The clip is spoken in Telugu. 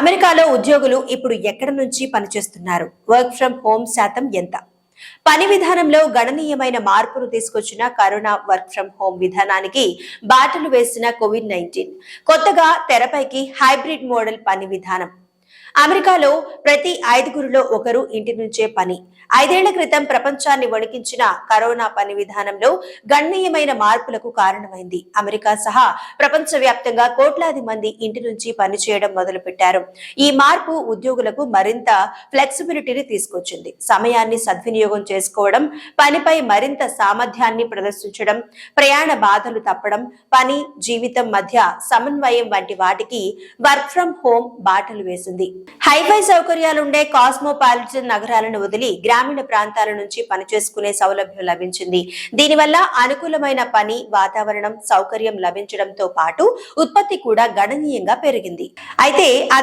అమెరికాలో ఉద్యోగులు ఇప్పుడు ఎక్కడి నుంచి పనిచేస్తున్నారు? వర్క్ ఫ్రం హోమ్ శాతం ఎంత? పని విధానంలో గణనీయమైన మార్పును తీసుకొచ్చిన కరోనా వర్క్ ఫ్రం హోమ్ విధానానికి బాటలు వేసిన కోవిడ్ నైన్టీన్. కొత్తగా తెరపైకి హైబ్రిడ్ మోడల్ పని విధానం. అమెరికాలో ప్రతి ఐదుగురిలో ఒకరు ఇంటి నుంచే పని. ఐదేళ్ళ క్రితం ప్రపంచాన్ని వణికించిన కరోనా పని విధానంలో గణనీయమైన మార్పులకు కారణమైంది. అమెరికా సహా ప్రపంచవ్యాప్తంగా కోట్లాది మంది ఇంటి నుంచి పనిచేయడం మొదలుపెట్టారు. ఈ మార్పు ఉద్యోగులకు మరింత ఫ్లెక్సిబిలిటీని తీసుకొచ్చింది. సమయాన్ని సద్వినియోగం చేసుకోవడం పనిపై మరింత సామర్థ్యాన్ని ప్రదర్శించడం ప్రయాణ బాధలు తప్పడం పని జీవితం మధ్య సమన్వయం వంటి వాటికి వర్క్ ఫ్రం హోమ్ బాటలు వేసింది. హైఫై సౌకర్యాలుండే కాస్మోపాలిటన్ నగరాలను వదిలి గ్రామీణ ప్రాంతాల నుంచి పనిచేసుకునే సౌలభ్యం లభించింది. దీనివల్ల అనుకూలమైన పని వాతావరణం సౌకర్యం లభించడంతో పాటు ఉత్పత్తి కూడా గణనీయంగా పెరిగింది. అయితే